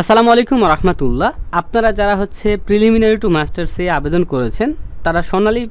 আসসালামু আলাইকুম রহমতুল্লাহ। আপনারা যারা হচ্ছে প্রিলিমিনারি টু মাস্টার্সে আবেদন করেছেন তারা সোনালী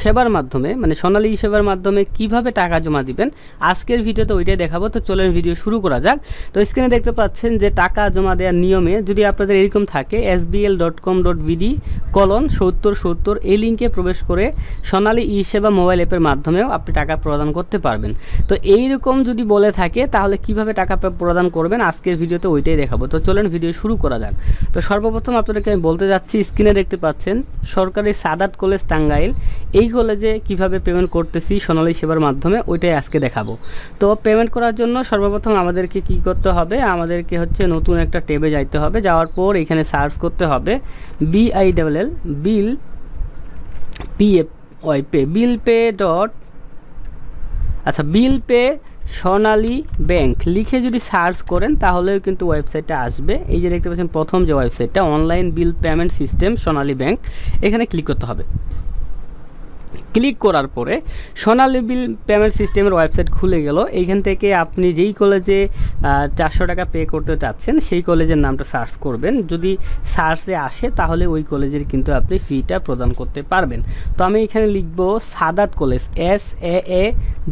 সেবার মাধ্যমে মানে সোনালী সেবার মাধ্যমে কীভাবে টাকা জমা দিবেন, আজকের ভিডিওতে ওইটাই দেখাবো। তো চলেন ভিডিও শুরু করা যাক। তো স্ক্রিনে দেখতে পাচ্ছেন যে টাকা জমা দেওয়ার নিয়মে যদি আপনাদের এরকম থাকে S BL dot com dot BD colon সত্তর সত্তর এই লিঙ্কে প্রবেশ করে সোনালী ই সেবা মোবাইল অ্যাপের মাধ্যমেও আপনি টাকা প্রদান করতে পারবেন। তো এইরকম যদি বলে থাকে, তাহলে কীভাবে টাকা প্রদান করবেন, আজকের ভিডিওতে ওইটাই দেখাবো। তো চলেন ভিডিও শুরু করা যাক। তো সর্বপ্রথম আপনাদেরকে আমি বলতে যাচ্ছি স্ক্রিনে দেখতে পাচ্ছেন, সরকারি সাদাত কলেজ টাঙ্গাইল। এই কলেজে কীভাবে পেমেন্ট করতেছি সোনালী সেবার মাধ্যমে, ওইটাই আজকে দেখাবো। তো পেমেন্ট করার জন্য সর্বপ্রথম আমাদেরকে কি করতে হবে? আমাদেরকে হচ্ছে নতুন একটা ট্যাবে যাইতে হবে। যাওয়ার পর এখানে সার্চ করতে হবে BI double L bill P F Y pay bill pay dot আচ্ছা বিল পে সোনালী ব্যাংক লিখে যদি সার্চ করেন তাহলেও কিন্তু ওয়েবসাইটটা আসবে। এই যে দেখতে পাচ্ছেন প্রথম যে ওয়েবসাইটটা online bill payment system Sonali bank এখানে ক্লিক করতে হবে। ক্লিক করার পরে সোনালী বিল পেমেন্ট সিস্টেমের ওয়েবসাইট খুলে গেল। এইখান থেকে আপনি যেই কলেজে চারশো টাকা পে করতে চাচ্ছেন, সেই কলেজের নামটা সার্চ করবেন। যদি সার্চে আসে, তাহলে ওই কলেজের কিন্তু আপনি ফিটা প্রদান করতে পারবেন। তো আমি এখানে লিখব Sadat college S A A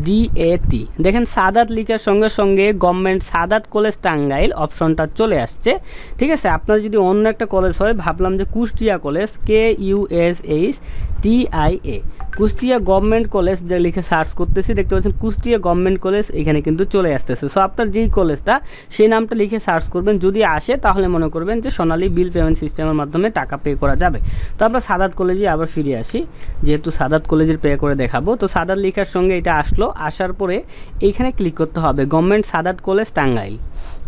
D A T দেখেন, সাদাত লিখার সঙ্গে সঙ্গে গভর্নমেন্ট সাদাত কলেজ টাঙ্গাইল অপশনটা চলে আসছে। ঠিক আছে? আপনার যদি অন্য একটা কলেজ হয়, ভাবলাম যে Kushtia college K U S H T I A Kushtia government college যে লিখে সার্চ করতেছি, দেখতে পাচ্ছেন কুষ্টিয়া গভর্নমেন্ট কলেজ এখানে কিন্তু চলে আসতেছে। সো আপনার যেই কলেজটা, সেই নামটা লিখে সার্চ করবেন। যদি আসে, তাহলে মনে করবেন যে সোনালী বিল পেমেন্ট সিস্টেমের মাধ্যমে টাকা পে করা যাবে। তো আমরা সাদাত কলেজে আবার ফিরে আসি, যেহেতু সাদাত কলেজের পে করে দেখাবো। তো সাদাত লিখার সঙ্গে এটা আসলো, আসার পরে এইখানে ক্লিক করতে হবে, government Sadat college Tangail.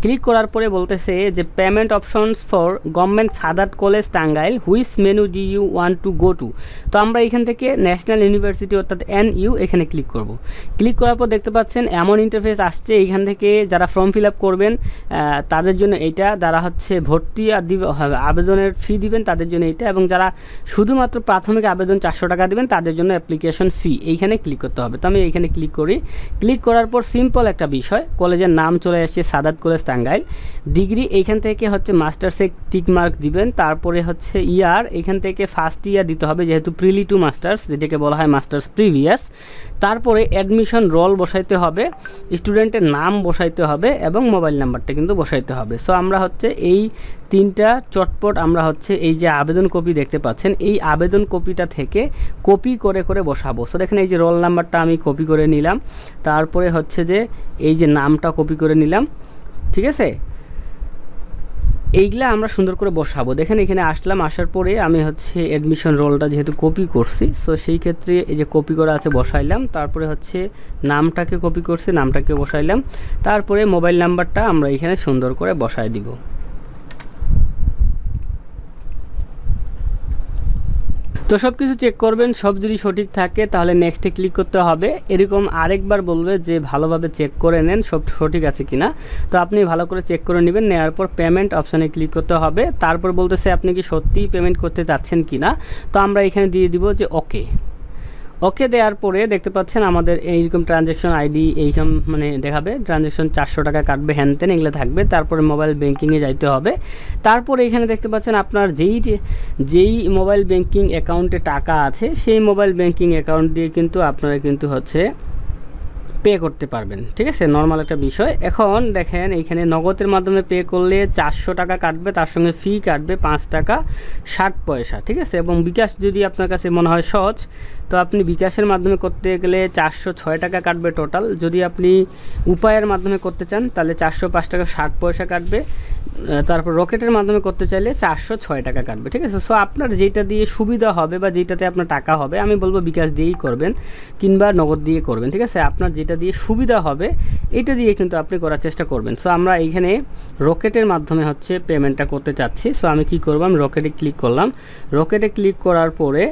Click করার পরে বলতেছে যে payment options for government Sadat college Tangail which menu D U one two go to তো আমরা এখান থেকে ন্যাশনাল ইউনিভার্সিটি অর্থাৎ এন ইউ এখানে ক্লিক করব। ক্লিক করার পর দেখতে পাচ্ছেন এমন ইন্টারফেস আসছে এইখান থেকে যারা ফর্ম ফিল আপ করবেন তাদের জন্য এইটা যারা হচ্ছে ভর্তি আবেদনের ফি দিবেন, তাদের জন্য এইটা এবং যারা শুধুমাত্র প্রাথমিক আবেদন চারশো টাকা দিবেন, তাদের জন্য অ্যাপ্লিকেশন ফি এইখানে ক্লিক করতে হবে। তো আমি এইখানে ক্লিক করি। ক্লিক করার পর সিম্পল একটা বিষয়, কলেজের নাম চলে আসছে সাদাত কলেজ টাঙ্গাইল। ডিগ্রি এইখান থেকে হচ্ছে মাস্টার্সে টিক মার্ক দিবেন। তারপরে হচ্ছে ইয়ার এখান থেকে ফার্স্ট ইয়ার দিতে হবে, যেহেতু প্রিলি টু মাস্টার্স যেটাকে বলা হয় মাস্টার্স প্রিভিয়াস তারপরে অ্যাডমিশন রোল বসাইতে হবে স্টুডেন্টের নাম বসাইতে হবে এবং মোবাইল নাম্বারটা কিন্তু বসাইতে হবে। সো আমরা হচ্ছে এই তিনটা চটপট আমরা হচ্ছে এই যে আবেদন কপি দেখতে পাচ্ছেন, এই আবেদন কপিটা থেকে কপি করে করে বসাবো। সো দেখেন এই যে রোল নাম্বারটা আমি কপি করে নিলাম। তারপরে হচ্ছে যে এই যে নামটা কপি করে নিলাম। ঠিক আছে? এইগুলা আমরা সুন্দর করে বসাবো। দেখেন এখানে আসলাম, আসার পরে আমি হচ্ছে অ্যাডমিশন রোলটা যেহেতু কপি করছি সো সেই ক্ষেত্রে এই যে কপি করা আছে বসাইলাম। তারপরে হচ্ছে নামটাকে কপি করছি, নামটাকে বসাইলাম। তারপরে মোবাইল নাম্বারটা আমরা এখানে সুন্দর করে বসায় দিব। তো সব কিছু চেক করবেন, সব যদি সঠিক থাকে, তাহলে নেক্সটে ক্লিক করতে হবে। এরকম আরেকবার বলবে যে ভালোভাবে চেক করে নেন সব সঠিক আছে কিনা। তো আপনি ভালো করে চেক করে নেবেন, নেওয়ার পর পেমেন্ট অপশানে ক্লিক করতে হবে। তারপর বলতেছে আপনি কি সত্যিই পেমেন্ট করতে চাচ্ছেন কিনা? তো আমরা এখানে দিয়ে দিব যে ওকে ওকে দেওয়ার পরে দেখতে পাচ্ছেন আমাদের এইরকম ট্রানজ্যাকশন আইডি এইরকম মানে দেখাবে। ট্রানজ্যাকশন চারশো টাকা কাটবে হ্যানতেন এগুলো থাকবে। তারপরে মোবাইল ব্যাঙ্কিংয়ে যাইতে হবে। তারপরে এখানে দেখতে পাচ্ছেন আপনার যেই যেই মোবাইল ব্যাঙ্কিং অ্যাকাউন্টে টাকা আছে, সেই মোবাইল ব্যাঙ্কিং অ্যাকাউন্ট দিয়ে কিন্তু আপনারা কিন্তু হচ্ছে পে করতে পারবেন, ঠিক আছে? নর্মাল একটা বিষয়। এখন দেখেন, এইখানে নগদের মাধ্যমে পে করলে চারশো টাকা কাটবে, তার সঙ্গে ফি কাটবে পাঁচ টাকা ষাট পয়সা, ঠিক আছে? এবং বিকাশ যদি আপনার কাছে মনে হয় সহজ, তো আপনি বিকাশের মাধ্যমে করতে গেলে চারশো ছয় টাকা কাটবে টোটাল যদি আপনি উপায়ের মাধ্যমে করতে চান, তাহলে চারশো পাঁচ টাকা ষাট পয়সা কাটবে। তারপর রকেটের মাধ্যমে করতে চাইলে চারশো ছয় টাকা কাটবে, ঠিক আছে? সো আপনার যেটা দিয়ে সুবিধা হবে বা যেটাতে আপনার টাকা হবে, আমি বলব বিকাশ দিয়েই করবেন কিংবা নগদ দিয়ে করবেন, ঠিক আছে? আপনার যেটা দিয়ে সুবিধা হবে, এটা দিয়ে কিন্তু আপনি করার চেষ্টা করবেন। সো আমরা এইখানে রকেটের মাধ্যমে হচ্ছে পেমেন্টটা করতে চাচ্ছি। সো আমি কি করব? আমি রকেটে ক্লিক করলাম। রকেটে ক্লিক করার পরে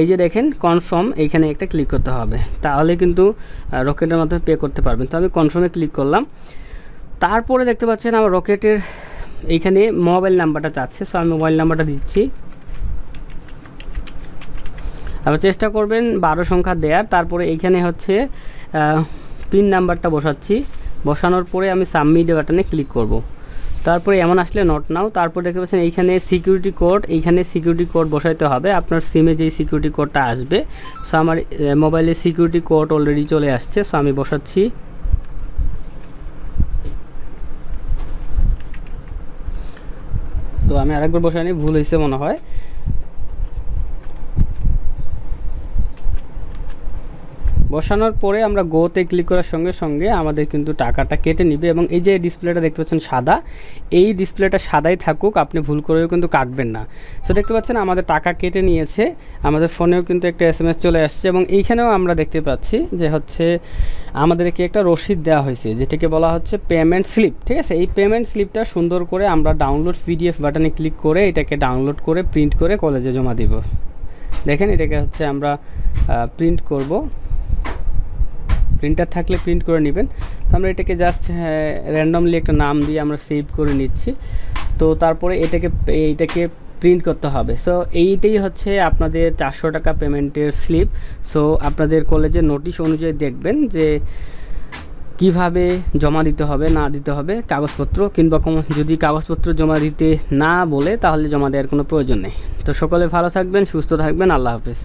এই যে দেখেন কনফার্ম এইখানে একটা ক্লিক করতে হবে। তাহলে কিন্তু রকেটের মাধ্যমে পে করতে পারবেন। তো আমি কনফার্মে ক্লিক করলাম। তারপরে দেখতে পাচ্ছেন, আমার রকেটের এইখানে মোবাইল নাম্বারটা চাচ্ছে সো আমি মোবাইল নাম্বারটা দিচ্ছি। আবার চেষ্টা করবেন বারো সংখ্যা দেওয়ার তারপরে এইখানে হচ্ছে পিন নাম্বারটা বসাচ্ছি। বসানোর পরে আমি সাবমিট বাটনে ক্লিক করব। তারপরে এমন আসলে নট নাও তারপর দেখতে পাচ্ছেন এইখানে সিকিউরিটি কোড এইখানে সিকিউরিটি কোড বসাইতে হবে। আপনার সিমে যেই সিকিউরিটি কোডটা আসবে সো আমার মোবাইলে সিকিউরিটি কোড অলরেডি চলে আসছে সো আমি বসাচ্ছি। আমি আরেকবার বসে আনি ভুল হয়েছে মনে হয়। বসানোর পরে আমরা গোতে ক্লিক করার সঙ্গে সঙ্গে আমাদের কিন্তু টাকাটা কেটে নিবে এবং এই যে ডিসপ্লেটা দেখতে পাচ্ছেন সাদা, এই ডিসপ্লেটা সাদাই থাকুক, আপনি ভুল করেও কিন্তু কাটবেন না। সো দেখতে পাচ্ছেন আমাদের টাকা কেটে নিয়েছে, আমাদের ফোনেও কিন্তু একটা এস এম এস চলে আসছে এবং এইখানেও আমরা দেখতে পাচ্ছি যে হচ্ছে আমাদেরকে একটা রসিদ দেওয়া হয়েছে, যেটাকে বলা হচ্ছে পেমেন্ট স্লিপ ঠিক আছে? এই পেমেন্ট স্লিপটা সুন্দর করে আমরা ডাউনলোড পিডিএফ বাটনে ক্লিক করে এটাকে ডাউনলোড করে প্রিন্ট করে কলেজে জমা দিব। দেখেন এটাকে হচ্ছে আমরা প্রিন্ট করব। প্রিন্টার থাকলে প্রিন্ট করে নেবেন। তো আমরা এটাকে জাস্ট র্যান্ডমলি একটা নাম দিয়ে আমরা সেভ করে নিচ্ছি। তো তারপরে এটাকে এইটাকে প্রিন্ট করতে হবে। সো এইটাই হচ্ছে আপনাদের চারশো টাকা পেমেন্টের স্লিপ সো আপনাদের কলেজের নোটিশ অনুযায়ী দেখবেন যে কীভাবে জমা দিতে হবে, না দিতে হবে কাগজপত্র কিংবা যদি কাগজপত্র জমা দিতে না বলে তাহলে জমা দেওয়ার কোনো প্রয়োজন নেই। তো সকলে ভালো থাকবেন, সুস্থ থাকবেন, আল্লাহ হাফিজ।